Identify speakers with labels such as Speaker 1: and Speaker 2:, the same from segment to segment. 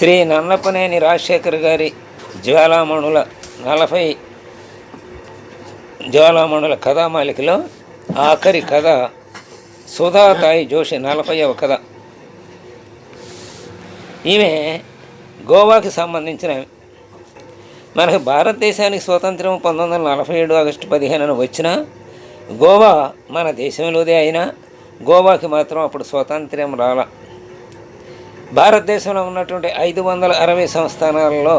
Speaker 1: శ్రీ నన్నపనేని రాజశేఖర్ గారి జ్వాలామణుల నలభై జ్వాలామణుల కథామాలికలో ఆఖరి కథ సుధాతాయి జోషి నలభైవ కథ. ఈమె గోవాకి సంబంధించిన మనకు భారతదేశానికి స్వాతంత్రం పంతొమ్మిది వందల నలభై ఏడు ఆగస్టు పదిహేనున వచ్చిన గోవా మన దేశంలోదే అయినా గోవాకి మాత్రం అప్పుడు స్వాతంత్ర్యం రాల. భారతదేశంలో ఉన్నటువంటి ఐదు వందల అరవై సంస్థానాలలో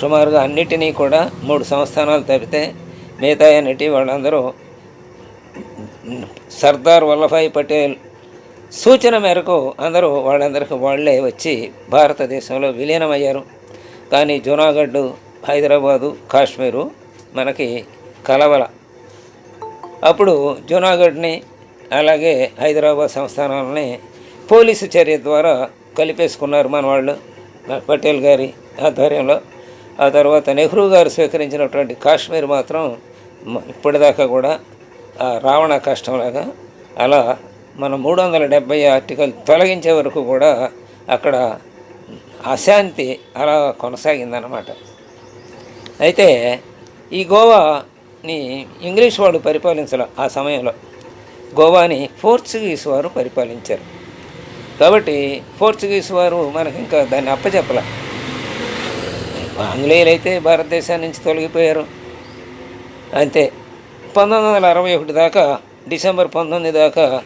Speaker 1: సుమారుగా అన్నిటినీ కూడా మూడు సంస్థానాలు తప్పితే మిగతా అన్నిటి వాళ్ళందరూ సర్దార్ వల్లభాయ్ పటేల్ సూచన మేరకు అందరూ వాళ్ళందరికీ వాళ్ళే వచ్చి భారతదేశంలో విలీనమయ్యారు. కానీ జూనాగఢ్ హైదరాబాదు కాశ్మీరు మనకి కలవల. అప్పుడు జునాగఢ్ని అలాగే హైదరాబాద్ సంస్థానాలని పోలీసు చర్య ద్వారా కలిపేసుకున్నారు మన వాళ్ళు. పటేల్ గారి ఆధ్వర్యంలో. ఆ తర్వాత నెహ్రూ గారు స్వీకరించినటువంటి కాశ్మీర్ మాత్రం ఇప్పటిదాకా కూడా ఆ రావణ కష్టంలాగా అలా మన మూడు వందల డెబ్బై ఆర్టికల్ తొలగించే వరకు కూడా అక్కడ అశాంతి అలా కొనసాగిందన్నమాట. అయితే ఈ గోవాని ఇంగ్లీష్ వాళ్ళు పరిపాలించాల ఆ సమయంలో. గోవాని పోర్చుగీస్ వారు పరిపాలించారు. కాబట్టి పోర్చుగీస్ వారు మనకి ఇంకా దాన్ని అప్పచెప్పల. ఆంగ్లేయులు అయితే భారతదేశం నుంచి తొలగిపోయారు. అంతే. పంతొమ్మిది వందల అరవై ఒకటి దాకా డిసెంబర్ పంతొమ్మిది దాకా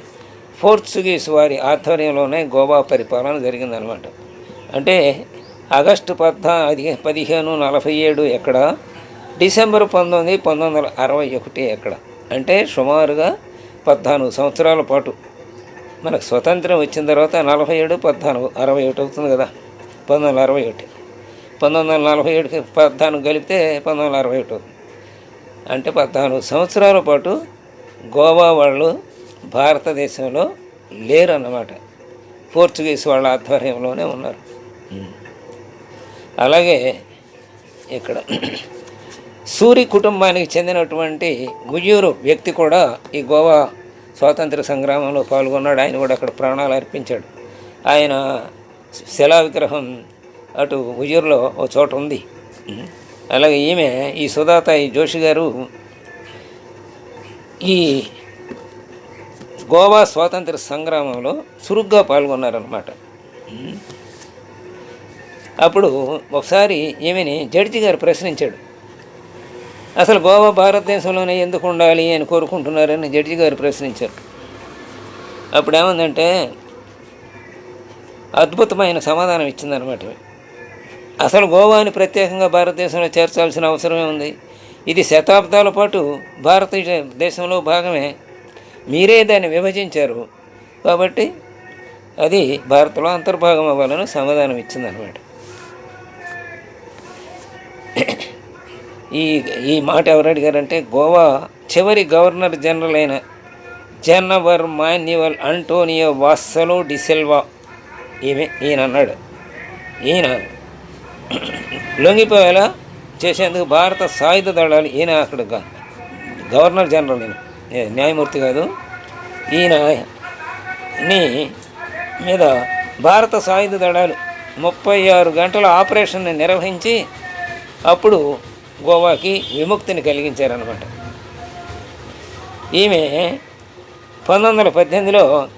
Speaker 1: పోర్చుగీస్ వారి ఆధ్వర్యంలోనే గోవా పరిపాలన జరిగిందనమాట. అంటే ఆగస్టు పద్నా అది పదిహేను నలభై ఏడు ఎక్కడ డిసెంబర్ పంతొమ్మిది పంతొమ్మిది వందల అరవై ఒకటి ఎక్కడ. అంటే సుమారుగా పద్నాలుగు సంవత్సరాల పాటు మనకు స్వతంత్రం వచ్చిన తర్వాత నలభై ఏడు పద్నాలుగు అరవై ఒకటి అవుతుంది కదా. పంతొమ్మిది వందల అరవై ఒకటి. పంతొమ్మిది వందల నలభై ఏడుకి పద్నాలుగు కలిపితే పంతొమ్మిది వందల అరవై ఒకటి అంటే పద్నాలుగు సంవత్సరాల పాటు గోవా వాళ్ళు భారతదేశంలో లేరు అన్నమాట పోర్చుగీస్ వాళ్ళ ఆధ్వర్యంలోనే ఉన్నారు. అలాగే ఇక్కడ సూరి కుటుంబానికి చెందినటువంటి ఉయ్యూరు వ్యక్తి కూడా ఈ గోవా స్వాతంత్ర సంగ్రామంలో పాల్గొన్నాడు. ఆయన కూడా అక్కడ ప్రాణాలు అర్పించాడు. ఆయన శిలా విగ్రహం అటు ఉయ్యూరులో ఓ చోట ఉంది. అలాగే ఈమె ఈ సుధాతాయి జోషి గారు ఈ గోవా స్వాతంత్ర సంగ్రామంలో చురుగ్గా పాల్గొన్నారనమాట అప్పుడు ఒకసారి ఈమెని జడ్జి గారు ప్రశ్నించాడు. అసలు గోవా భారతదేశంలోనే ఎందుకు ఉండాలి అని కోరుకుంటున్నారని జడ్జి గారు ప్రశ్నించారు. అప్పుడు ఏమందంటే అద్భుతమైన సమాధానం ఇచ్చిందనమాట అసలు గోవాని ప్రత్యేకంగా భారతదేశంలో చేర్చాల్సిన అవసరమే ఉంది. ఇది శతాబ్దాల పాటు భారతీయ దేశంలో భాగమే. మీరే దాన్ని విభజించారు. కాబట్టి అది భారత్లో అంతర్భాగం అవ్వాలని సమాధానం ఇచ్చిందనమాట ఈ ఈ మాట ఎవరు అడిగారంటే గోవా చివరి గవర్నర్ జనరల్ అయిన January Manuel Antonio Vassalo de Silva ఈమె ఈయన అన్నాడు. ఈయన లొంగిపోయేలా చేసేందుకు భారత సాయుధ దళాలు ఈయన అక్కడ గవర్నర్ జనరల్ ఈయన. న్యాయమూర్తి కాదు. ఈయన ని మీద భారత సాయుధ దళాలు ముప్పై ఆరు గంటల ఆపరేషన్ని నిర్వహించి అప్పుడు గోవాకి విముక్తిని కలిగించారనమాట ఈమె పంతొమ్మిది వందల పద్దెనిమిదిలో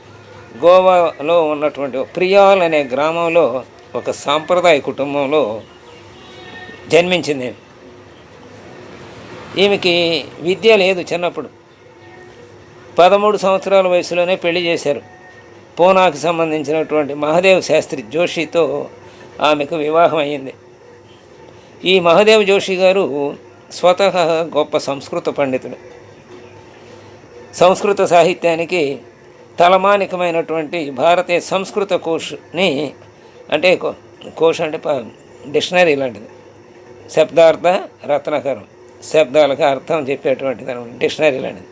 Speaker 1: గోవాలో ఉన్నటువంటి ప్రియాల్ అనే గ్రామంలో ఒక సాంప్రదాయ కుటుంబంలో జన్మించింది. ఈమెకి విద్య లేదు చిన్నప్పుడు. పదమూడు సంవత్సరాల వయసులోనే పెళ్ళి చేశారు. పూనాకు సంబంధించినటువంటి మహాదేవ్ శాస్త్రి జోషితో ఆమెకు వివాహం అయ్యింది ఈ మహాదేవ్ జోషి గారు స్వతహా గొప్ప సంస్కృత పండితుడు. సంస్కృత సాహిత్యానికి తలమానికమైనటువంటి భారతీయ సంస్కృత కోష్ని అంటే కో- కోష్ అంటే ప- డిక్షనరీ లాంటిది. శబ్దార్థ రత్నకరం. శబ్దాలకు అర్థం చెప్పేటువంటిది అనమాట డిక్షనరీ లాంటిది.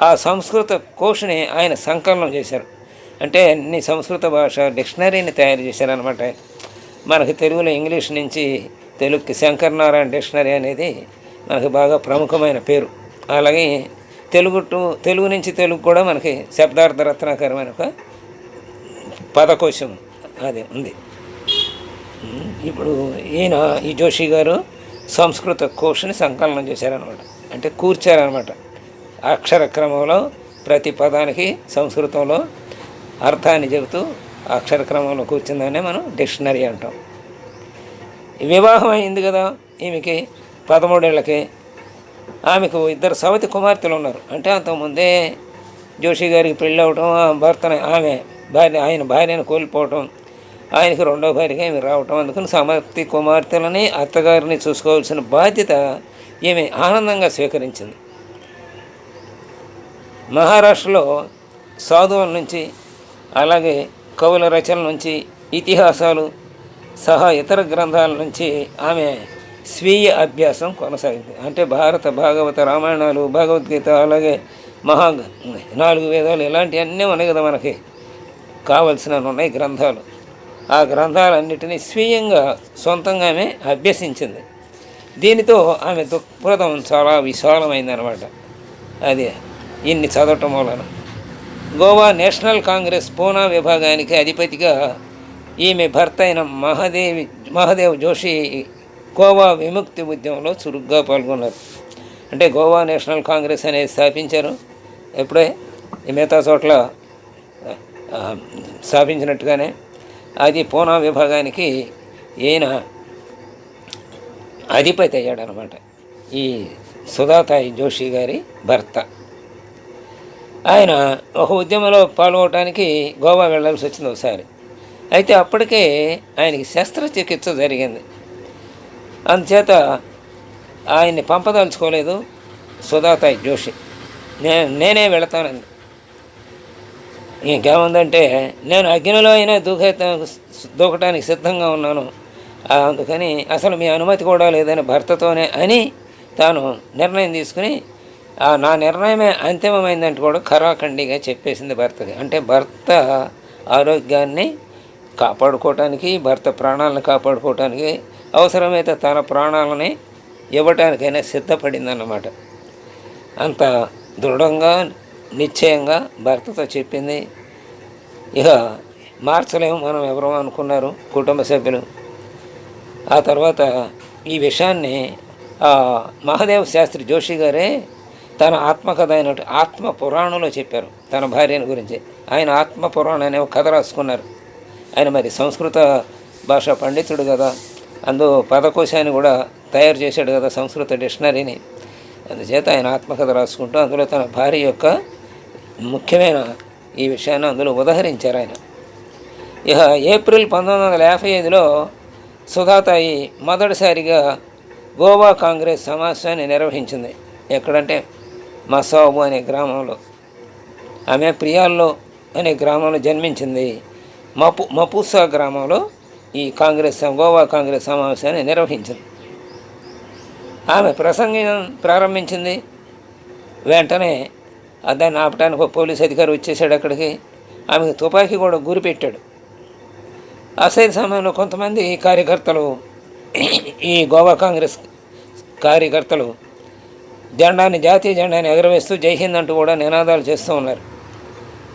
Speaker 1: ఆ సంస్కృత కోష్ని ఆయన సంకలనం చేశారు. అంటే అన్ని సంస్కృత భాష డిక్షనరీని తయారు చేశారనమాట మనకి తెలుగులో ఇంగ్లీష్ నుంచి తెలుగుకి శంకర్ నారాయణ డిక్షనరీ అనేది మనకి బాగా ప్రముఖమైన పేరు. అలాగే తెలుగు టు తెలుగు నుంచి తెలుగు కూడా మనకి శబ్దార్థ రత్నాకరమైన ఒక పదకోశం అది ఉంది. ఇప్పుడు ఈయన ఈ జోషి గారు సంస్కృత కోర్సుని సంకలనం చేశారనమాట అంటే కూర్చారనమాట అక్షర క్రమంలో ప్రతి పదానికి సంస్కృతంలో అర్థాన్ని చెబుతూ అక్షర క్రమంలో కూర్చుందనే మనం డిక్షనరీ అంటాం. వివాహం అయింది కదా ఈమెకి పదమూడేళ్ళకి ఆమెకు ఇద్దరు సవతి కుమార్తెలు ఉన్నారు. అంటే అంతకుముందే జోషి గారికి పెళ్ళి అవ్వటం భర్తను ఆమె భార్య ఆయన భార్యను కోల్పోవటం ఆయనకి రెండో భార్యగా ఈమె రావటం అందుకని సమర్థి కుమార్తెలని అత్తగారిని చూసుకోవాల్సిన బాధ్యత ఈమె ఆనందంగా స్వీకరించింది. మహారాష్ట్రలో సాధువుల నుంచి అలాగే కవుల రచనల నుంచి ఇతిహాసాలు సహా ఇతర గ్రంథాల నుంచి ఆమె స్వీయ అభ్యాసం కొనసాగింది. అంటే భారత భాగవత రామాయణాలు భగవద్గీత అలాగే మహా నాలుగు వేదాలు ఇలాంటివన్నీ ఉన్నాయి కదా మనకి. కావలసిన ఉన్నాయి గ్రంథాలు. ఆ గ్రంథాలన్నిటినీ స్వీయంగా సొంతంగా ఆమె అభ్యసించింది. దీనితో ఆమె దృక్పథం చాలా విశాలమైందనమాట అది ఇన్ని చదవటం వలన. గోవా నేషనల్ కాంగ్రెస్ పూనా విభాగానికి అధిపతిగా ఈమె భర్త అయిన మహాదేవి మహాదేవ్ జోషి గోవా విముక్తి ఉద్యమంలో చురుగ్గా పాల్గొన్నారు. అంటే గోవా నేషనల్ కాంగ్రెస్ అనేది స్థాపించారు. ఎప్పుడే? ఈ మిగతా చోట్ల స్థాపించినట్టుగానే. అది పూనా విభాగానికి ఈయన అధిపతి అయ్యాడనమాట. ఈ సుధాతాయి జోషి గారి భర్త. ఆయన ఒక ఉద్యమంలో పాల్గొనడానికి గోవా వెళ్ళాల్సి వచ్చింది ఒకసారి. అయితే అప్పటికే ఆయనకి శస్త్రచికిత్స జరిగింది. అందుచేత ఆయన్ని పంపదలుచుకోలేదు సుధాతాయి జోషి. నేను నేనే వెళతానంది ఇంకేముందంటే నేను అగ్నిలో అయినా దూకే దూకటానికి సిద్ధంగా ఉన్నాను. అందుకని అసలు మీ అనుమతి కూడా లేదని భర్తతోనే అని తాను నిర్ణయం తీసుకుని నా నిర్ణయమే అంతిమమైందంటే కూడా ఖరాఖండిగా చెప్పేసింది భర్తకి. అంటే భర్త ఆరోగ్యాన్ని కాపాడుకోవటానికి భర్త ప్రాణాలను కాపాడుకోవటానికి అవసరమైతే తన ప్రాణాలని ఇవ్వటానికైనా సిద్ధపడిందన్నమాట. అంత దృఢంగా నిశ్చయంగా భర్తతో చెప్పింది. ఇక మార్చలేము మనం ఎవరో అనుకున్నారు కుటుంబ సభ్యులు. ఆ తర్వాత ఈ విషయాన్ని మహాదేవ శాస్త్రి జోషి గారే తన ఆత్మకథ అయినట్టు ఆత్మ పురాణంలో చెప్పారు తన భార్యను గురించి. ఆయన ఆత్మ పురాణం అనే ఒక కథ రాసుకున్నారు. ఆయన మరి సంస్కృత భాష పండితుడు కదా. అందు పదకోశాన్ని కూడా తయారు చేశాడు కదా సంస్కృత డిక్షనరీని. అందుచేత ఆయన ఆత్మకథ రాసుకుంటూ అందులో తన భార్య యొక్క ముఖ్యమైన ఈ విషయాన్ని అందులో ఉదహరించారు ఆయన. ఇక ఏప్రిల్ పంతొమ్మిది వందల యాభై ఐదులో సుధాతాయి మొదటిసారిగా గోవా కాంగ్రెస్ సమావేశాన్ని నిర్వహించింది. ఎక్కడంటే మసాబు అనే గ్రామంలో. ఆమె ప్రియాల్లో అనే గ్రామంలో జన్మించింది. మపు మపూసా గ్రామంలో ఈ కాంగ్రెస్ గోవా కాంగ్రెస్ సమావేశాన్ని నిర్వహించింది. ఆమె ప్రసంగం ప్రారంభించింది. వెంటనే దాన్ని ఆపడానికి ఒక పోలీస్ అధికారి వచ్చేసాడు అక్కడికి. ఆమెకు తుపాకీ కూడా గురి పెట్టాడు. సమయంలో కొంతమంది కార్యకర్తలు ఈ గోవా కాంగ్రెస్ కార్యకర్తలు జెండాని జాతీయ జెండాని ఎగరవేస్తూ జై హింద్ అంటూ కూడా నినాదాలు చేస్తూ ఉన్నారు.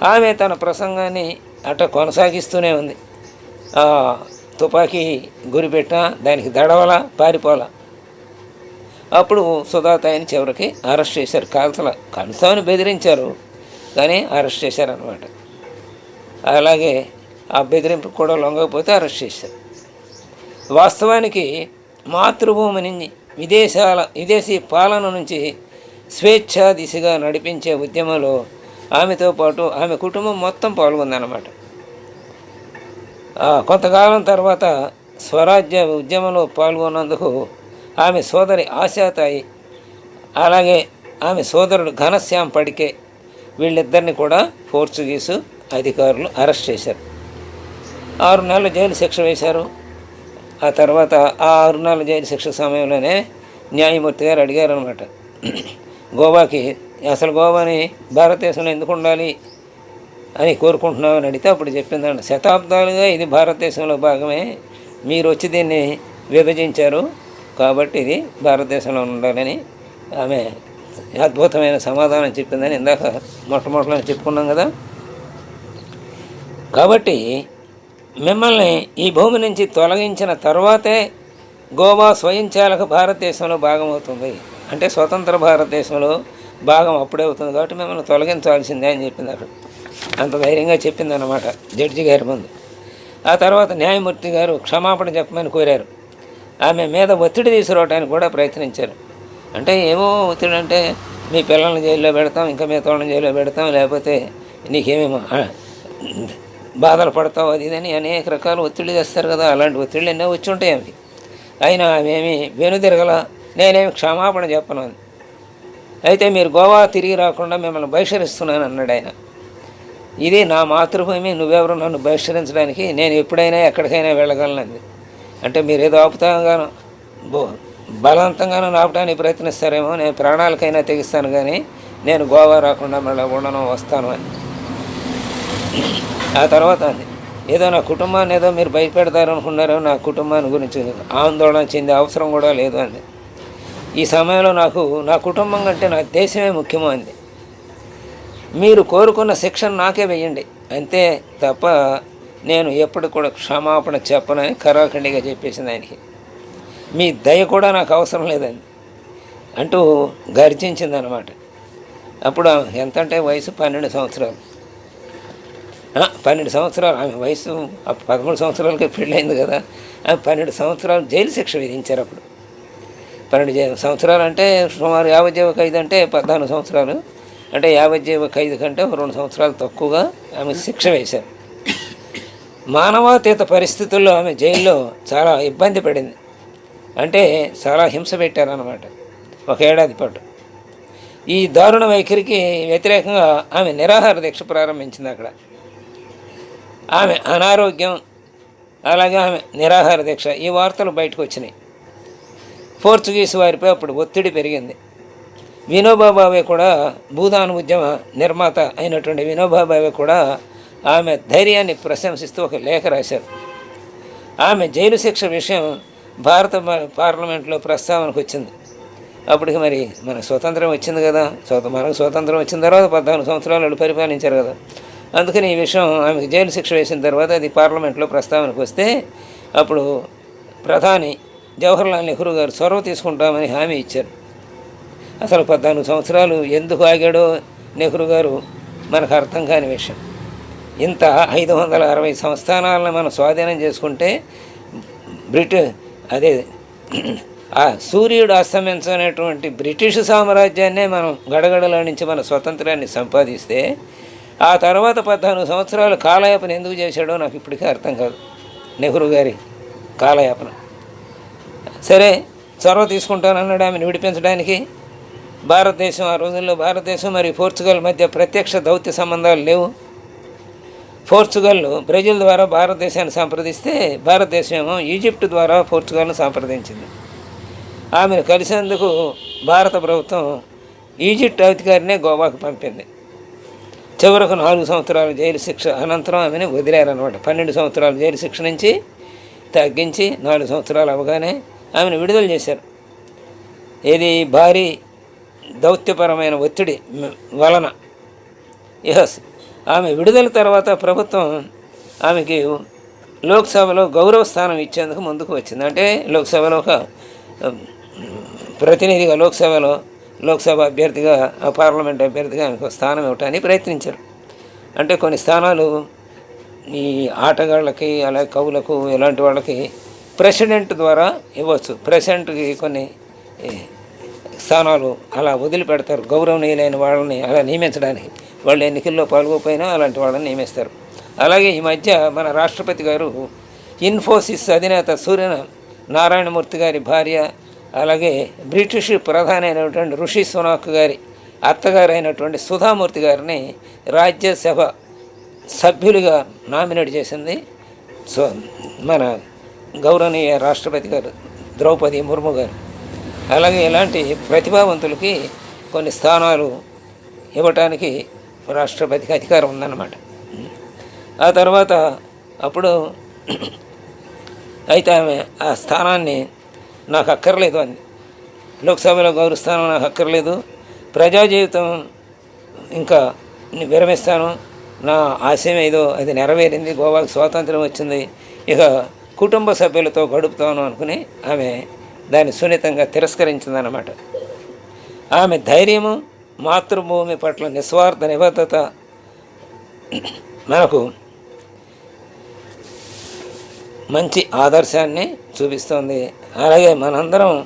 Speaker 1: ఆమె తన ప్రసంగాన్ని అట్ట కొనసాగిస్తూనే ఉంది. ఆ, తుపాకీ గురిపెట్టినా దానికి దడవల పారిపోల. అప్పుడు సుధాతాయిని చివరికి అరెస్ట్ చేశారు. కాల్తల కలుస్తామని బెదిరించారు. కానీ అరెస్ట్ చేశారనమాట అలాగే ఆ బెదిరింపు కూడా లొంగకపోతే అరెస్ట్ చేశారు. వాస్తవానికి మాతృభూమి నుంచి విదేశాల విదేశీ పాలన నుంచి స్వేచ్ఛా దిశగా నడిపించే ఉద్యమంలో ఆమెతో పాటు ఆమె కుటుంబం మొత్తం పాల్గొందన్నమాట. కొంతకాలం తర్వాత స్వరాజ్య ఉద్యమంలో పాల్గొన్నందుకు ఆమె సోదరి ఆశాతాయి అలాగే ఆమె సోదరుడు ఘనశ్యామ్ పడికే వీళ్ళిద్దరిని కూడా పోర్చుగీసు అధికారులు అరెస్ట్ చేశారు. ఆరు నెలలు జైలు శిక్ష వేశారు. ఆ తర్వాత ఆ ఆరు నెలల జైలు శిక్ష సమయంలోనే న్యాయమూర్తి గారు అడిగారు అనమాట గోవాకి అసలు గోవాని భారతదేశంలో ఎందుకు ఉండాలి అని కోరుకుంటున్నామని అడిగితే అప్పుడు చెప్పిందండి శతాబ్దాలుగా ఇది భారతదేశంలో భాగమే. మీరు వచ్చి దీన్ని విభజించారు కాబట్టి ఇది భారతదేశంలో ఉండాలని ఆమె అద్భుతమైన సమాధానం చెప్పిందని ఇందాక మొట్టమొదటిలో చెప్పుకున్నాం కదా. కాబట్టి మిమ్మల్ని ఈ భూమి నుంచి తొలగించిన తర్వాతే గోవా స్వయంచాలక భారతదేశంలో భాగమవుతుంది. అంటే స్వతంత్ర భారతదేశంలో భాగం అప్పుడే అవుతుంది కాబట్టి మిమ్మల్ని తొలగించాల్సిందే అని చెప్పింది అక్కడ అంత ధైర్యంగా చెప్పిందన్నమాట జడ్జి గారి ముందు. ఆ తర్వాత న్యాయమూర్తి గారు క్షమాపణ చెప్పమని కోరారు. ఆమె మీద ఒత్తిడి తీసుకురావడానికి కూడా ప్రయత్నించారు. అంటే ఏమో ఒత్తిడి అంటే మీ పిల్లల్ని జైల్లో పెడతాం ఇంకా మీ తోళ్ళని జైల్లో పెడతాం లేకపోతే నీకేమేమో బాధలు పడతావు అది ఇదని అనేక రకాల ఒత్తిడి తెస్తారు కదా అలాంటి ఒత్తిళ్ళు ఎన్నో వచ్చి ఉంటాయి అవి. అయినా ఆమె ఏమి వెనుదిరగల నేనేమి క్షమాపణ చెప్పను అయితే మీరు గోవా తిరిగి రాకుండా మిమ్మల్ని బహిష్కరిస్తున్నాను అన్నాడు ఆయన. ఇది నా మాతృభూమి నువ్వెవరు నన్ను బహిష్కరించడానికి? నేను ఎప్పుడైనా ఎక్కడికైనా వెళ్ళగలనంది అంటే మీరు ఏదో ఆపుతాగాను బలవంతంగానూ ఆపడానికి ప్రయత్నిస్తారేమో నేను ప్రాణాలకైనా తెగిస్తాను కానీ నేను గోవా రాకుండా మళ్ళీ ఉండను వస్తాను అని. ఆ తర్వాత అంది ఏదో నా కుటుంబాన్ని ఏదో మీరు భయపెడతారనుకున్నారో నా కుటుంబాన్ని గురించి ఆందోళన చెందే అవసరం కూడా లేదు అంది. ఈ సమయంలో నాకు నా కుటుంబం కంటే నా దేశమే ముఖ్యము అంది మీరు కోరుకున్న శిక్షణ నాకే వెయ్యండి. అంతే తప్ప నేను ఎప్పుడు కూడా క్షమాపణ చెప్పనని కరాఖండిగా చెప్పేసింది ఆయనకి. మీ దయ కూడా నాకు అవసరం లేదండి అంటూ గర్జించింది అనమాట అప్పుడు ఎంత అంటే వయసు పన్నెండు సంవత్సరాలు. పన్నెండు సంవత్సరాలు? ఆమె వయసు పదమూడు సంవత్సరాలకే పెళ్ళైంది కదా. ఆమె పన్నెండు సంవత్సరాలు జైలు శిక్ష విధించారు అప్పుడు. పన్నెండు సంవత్సరాలు అంటే సుమారు యావజ్జీవ ఖైదు అంటే పద్నాలుగు సంవత్సరాలు. అంటే యావజ్జీవ ఖైదు కంటే రెండు సంవత్సరాలు తక్కువగా ఆమె శిక్ష వేశారు. మానవాతీత పరిస్థితుల్లో ఆమె జైల్లో చాలా ఇబ్బంది పడింది. అంటే చాలా హింస పెట్టారన్నమాట. ఒక ఏడాది పాటు. ఈ దారుణ వైఖరికి వ్యతిరేకంగా ఆమె నిరాహార దీక్ష ప్రారంభించింది అక్కడ. ఆమె అనారోగ్యం అలాగే ఆమె నిరాహార దీక్ష ఈ వార్తలు బయటకు వచ్చినాయి. పోర్చుగీస్ వారిపై అప్పుడు ఒత్తిడి పెరిగింది. వినోబాబావే కూడా భూదాన్ ఉద్యమ నిర్మాత అయినటువంటి వినోబాబావే కూడా ఆమె ధైర్యాన్ని ప్రశంసిస్తూ ఒక లేఖ రాశారు. ఆమె జైలు శిక్ష విషయం భారత పార్లమెంట్లో ప్రస్తావనకు వచ్చింది. అప్పటికి మరి మన స్వతంత్రం వచ్చింది కదా స్వత మనకు స్వతంత్రం వచ్చిన తర్వాత పద్నాలుగు సంవత్సరాలు వాళ్ళు పరిపాలించారు కదా. అందుకని ఈ విషయం ఆమెకు జైలు శిక్ష వేసిన తర్వాత అది పార్లమెంట్లో ప్రస్తావనకు వస్తే అప్పుడు ప్రధాని జవహర్లాల్ నెహ్రూ గారు చొరవ తీసుకుంటామని హామీ ఇచ్చారు. అసలు పద్నాలుగు సంవత్సరాలు ఎందుకు ఆగాడో నెహ్రూ గారు మనకు అర్థం కాని విషయం. ఇంత ఐదు వందల అరవై సంస్థానాలను మనం స్వాధీనం చేసుకుంటే బ్రిటి అదే ఆ సూర్యుడు అస్తమించనేటువంటి బ్రిటిష్ సామ్రాజ్యాన్నే మనం గడగడలో నుంచి మన స్వతంత్రాన్ని సంపాదిస్తే ఆ తర్వాత పద్నాలుగు సంవత్సరాలు కాలయాపన ఎందుకు చేశాడో నాకు ఇప్పటికీ అర్థం కాదు. నెహ్రూ గారి కాలయాపన. సరే చొరవ తీసుకుంటానన్నాడు ఆమెను విడిపించడానికి. భారతదేశం ఆ రోజుల్లో భారతదేశం మరియు పోర్చుగల్ మధ్య ప్రత్యక్ష దౌత్య సంబంధాలు లేవు. పోర్చుగల్ బ్రెజిల్ ద్వారా భారతదేశాన్ని సంప్రదిస్తే భారతదేశం ఏమో ఈజిప్ట్ ద్వారా పోర్చుగల్ను సంప్రదించింది. ఆమెను కలిసేందుకు భారత ప్రభుత్వం ఈజిప్ట్ అధికారినే గోవాకు పంపింది. చివరకు నాలుగు సంవత్సరాల జైలు శిక్ష అనంతరం ఆమెను వదిలేరనమాట పన్నెండు సంవత్సరాల జైలు శిక్ష నుంచి తగ్గించి నాలుగు సంవత్సరాలు అవగానే ఆమెను విడుదల చేశారు. ఏది భారీ దౌత్యపరమైన ఒత్తిడి వలన ఎస్ ఆమె విడుదల తర్వాత ప్రభుత్వం ఆమెకి లోక్సభలో గౌరవ స్థానం ఇచ్చేందుకు ముందుకు వచ్చింది. అంటే లోక్సభలో ఒక ప్రతినిధిగా లోక్సభలో లోక్సభ అభ్యర్థిగా పార్లమెంట్ అభ్యర్థిగా ఆమెకు స్థానం ఇవ్వటానికి ప్రయత్నించారు. అంటే కొన్ని స్థానాలు ఈ ఆటగాళ్ళకి అలాగే కవులకు ఇలాంటి వాళ్ళకి ప్రెసిడెంట్ ద్వారా ఇవ్వచ్చు. ప్రెసిడెంట్కి కొన్ని స్థానాలు అలా వదిలిపెడతారు. గౌరవనీయులైన వాళ్ళని అలా నియమించడానికి. వాళ్ళు ఎన్నికల్లో పాల్గొపోయినా అలాంటి వాళ్ళని నియమిస్తారు. అలాగే ఈ మధ్య మన రాష్ట్రపతి గారు ఇన్ఫోసిస్ అధినేత సూర్య నారాయణమూర్తి గారి భార్య అలాగే బ్రిటిష్ ప్రధాని అయినటువంటి ఋషి సునాక్ గారి అత్తగారు అయినటువంటి సుధామూర్తి గారిని రాజ్యసభ సభ్యులుగా నామినేట్ చేసింది. సో మన గౌరవనీయ రాష్ట్రపతి గారు ద్రౌపది ముర్ము గారు. అలాగే ఇలాంటి ప్రతిభావంతులకి కొన్ని స్థానాలు ఇవ్వటానికి రాష్ట్రపతికి అధికారం ఉందన్నమాట. ఆ తర్వాత అప్పుడు అయితే ఆమె ఆ స్థానాన్ని నాకు అక్కర్లేదు అంది లోక్సభలో గౌరవ స్థానం నాకు అక్కర్లేదు. ప్రజా జీవితం ఇంకా విరమిస్తాను. నా ఆశయం ఏదో అది నెరవేరింది. గోవాకు స్వాతంత్రం వచ్చింది. ఇక కుటుంబ సభ్యులతో గడుపుతాను అనుకుని ఆమె దాన్ని సున్నితంగా తిరస్కరించిందన్నమాట. ఆమె ధైర్యము మాతృభూమి పట్ల నిస్వార్థ నిబద్ధత మనకు మంచి ఆదర్శాన్ని చూపిస్తుంది. అలాగే మనందరం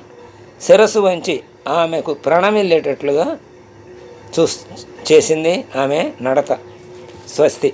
Speaker 1: శిరస్సు వంచి ఆమెకు ప్రణమిల్లేటట్లుగా చూ చేసింది ఆమె నడత స్వస్తి.